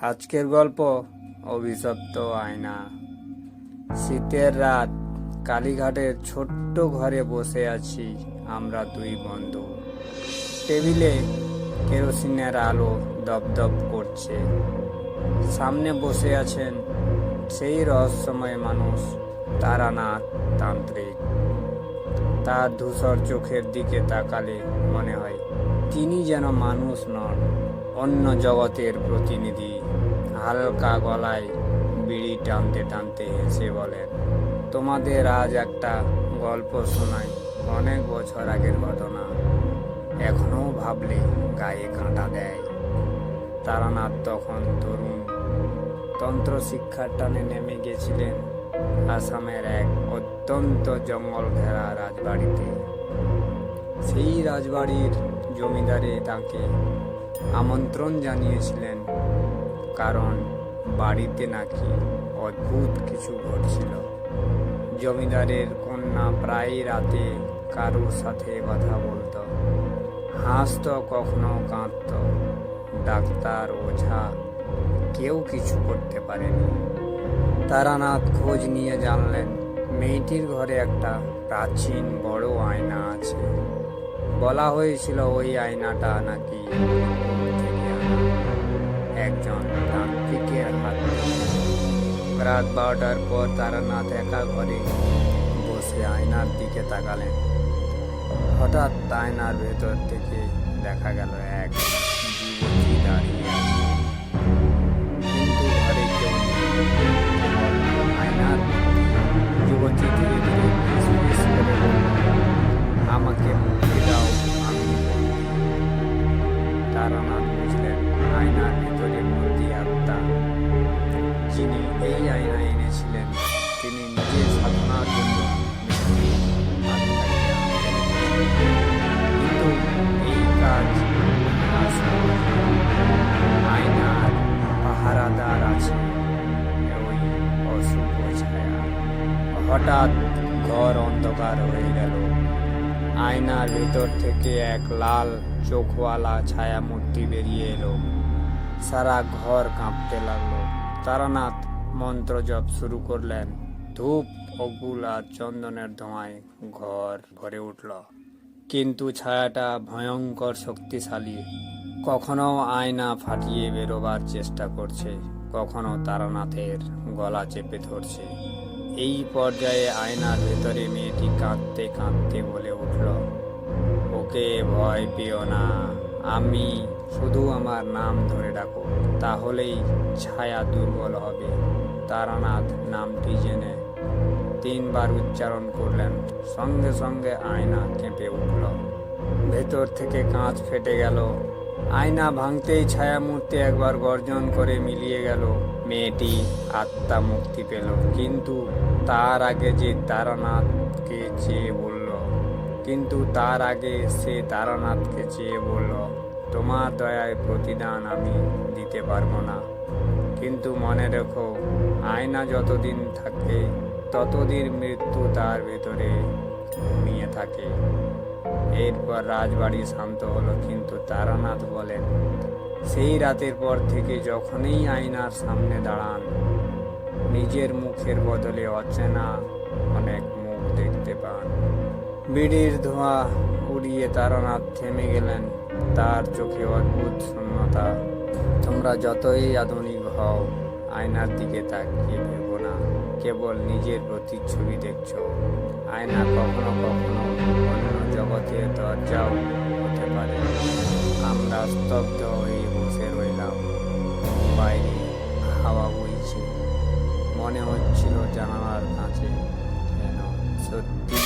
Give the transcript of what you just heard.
আজকের গল্প অভিশপ্ত আয়না। শীতের রাত, কালীঘাটের ছোট্ট ঘরে বসে আছি আমরা দুই বন্ধু। টেবিলে কেরোসিনের আলো দপদপ করছে। সামনে বসে আছেন সেই রহস্যময় মানুষ, তারানাথ তান্ত্রিক। তার ধূসর চোখের দিকে তাকালে মনে হয়, তিনি যেন মানুষ নন। অন্য জগতের প্রতিনিধি হালকা গলায় বিড়ি টানতে টানতে হেসে বলেন তোমাদের আজ একটা গল্প শোনাই। অনেক বছর আগের ঘটনা। এখনও ভাবলে গায়ে কাঁটা দেয়। তারানাথ তখন তরুণ তন্ত্র শিক্ষার টানে নেমে গেছিলেন আসামের এক অত্যন্ত জঙ্গল ঘেরা রাজবাড়িতে। সেই রাজবাড়ির জমিদারে তাকে আমন্ত্রণ জানিয়েছিলেন, কারণ বাড়িতে নাকি অদ্ভুত কিছু ঘটছিল। জমিদারের কন্যা প্রায় রাতে কারোর সাথে কথা বলতো। হাসতো কখনো কাঁদত, ডাক্তার ওঝা কেউ কিছু করতে পারেনি। তারানাথ খোঁজ নিয়ে জানলেন, মেয়েটির ঘরে একটা প্রাচীন বড় আয়না আছে। বলা হয়েছিল ওই আয়নাটা নাকি একজন তান্ত্রিকের হাত। রাত বারোটার পর তারা না দেখা করে বসে আয়নার দিকে তাকালেন। হঠাৎ আয়নার ভেতর থেকে দেখা গেল এক যুবতী দাঁড়িয়ে আছে। হঠাৎ ঘর অন্ধকার হয়ে গেল। আয়নার ভিতর থেকে এক লাল চোখওয়ালা ছায়া মূর্তি বেরিয়ে এলো। সারা ঘর কাঁপতে লাগল। তারানাথ মন্ত্র জপ শুরু করলেন। ধূপ, অগুল আর চন্দনের ধোঁয়ায় ঘর ভরে উঠল। কিন্তু ছায়াটা ভয়ঙ্কর শক্তিশালী। কখনো আয়না ফাটিয়ে বেরোবার চেষ্টা করছে, কখনো তারানাথের গলা চেপে ধরছে। এই পর্যায়ে আয়নার ভেতরে মেয়েটি কাঁদতে কাঁদতে বলে উঠল, ওকে ভয় পেও না, আমি শুধু আমার নাম ধরে ডাকো, তাহলেই ছায়া দুর্বল হবে। তারানাথ নামটি জেনে তিনবার উচ্চারণ করলেন। সঙ্গে সঙ্গে আয়না কেঁপে উঠল। ভেতর থেকে কাঁচ ফেটে গেল। আয়না ভাঙতেই ছায়া মূর্তি একবার গর্জন করে মিলিয়ে গেল। মেয়েটি আত্মা মুক্তি পেল, কিন্তু তার আগে যে তারানাথকে চেয়ে বলল, কিন্তু তার আগে সে তারানাথকে চেয়ে বলল, তোমার দয়ায় প্রতিদান আমি দিতে পারব না। কিন্তু মনে রেখো, আয়না যতদিন থাকে, ততদিন মৃত্যু তার ভেতরে ঘুমিয়ে থাকে। এরপর রাজবাড়ি শান্ত হলো, কিন্তু তারানাথ বলেন, সেই রাতের পর থেকে যখনই আয়নার সামনে দাঁড়ান, নিজের মুখের বদলে অচেনা অনেক মুখ দেখতে পান। বিড়ির ধোঁয়া উড়িয়ে তারানাথ থেমে গেলেন। তার চোখে অদ্ভুত শূন্যতা। তোমরা যতই আধুনিক হও, আয়নার দিকে তাকিয়ে ভেবো না। কেবল নিজের প্রতিচ্ছবি দেখছ। আয়না কখনো কখনো জগতের দরজাও হতে পারে। আমরা স্তব্ধ হয়ে বসে রইলাম। বাইরে হাওয়া বইছে। মনে হচ্ছিল জানালার কাছে যেন সত্যি